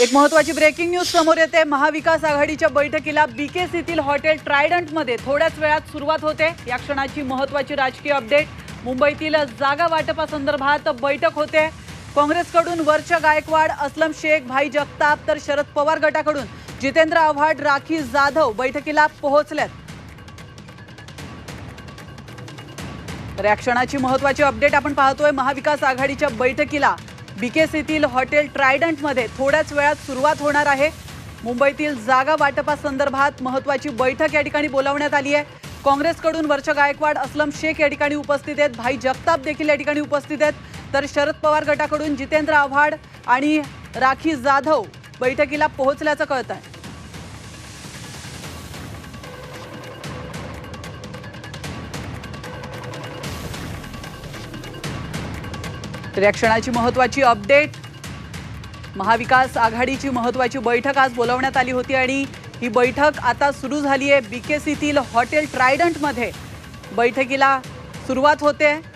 एक महत्वाची breaking news समोर येते. महाविकास आघाडीच्या बैठकीला बीकेसीतील हॉटेल ट्रायडंटमध्ये थोड्याच वेळात सुरुवात होते. या क्षणाची महत्वाची राजकीय अपडेट मुंबईतील जागा वाटपासंदर्भात बैठक होते. काँग्रेसकडून वर्ष गायकवाड अस्लम शेख भाई जगताप तर शरद पवार गटाकडून जितेंद्र आव्हाड राखी जाधव बैठकीला पोहोचल्यात तर या क्षणाची महत्वाची अपडेट आपण पाहतोय. महाविकास आघाडीच्या बैठकीला बीकेसीतील हॉटेल ट्रायडंटमध्ये थोड्याच वेळात सुरुवात होणार आहे. मुंबईतील जागा वाटपासंदर्भात महत्वाची बैठक या ठिकाणी बोलावण्यात आली आहे. काँग्रेसकडून वर्ष गायकवाड अस्लम शेख या ठिकाणी उपस्थित आहेत. भाई जगताप देखील या ठिकाणी उपस्थित आहेत. तर शरद पवार गटाकडून जितेंद्र आव्हाड आणि राखी जाधव बैठकीला पोहोचल्याचं कळत आहे तर या क्षणाची महत्वाची अपडेट. महाविकास आघाडीची महत्वाची बैठक आज बोलवण्यात आली होती आणि ही बैठक आता सुरू झाली आहे बीकेसीतील हॉटेल ट्रायडंटमध्ये. बैठकीला सुरुवात होते.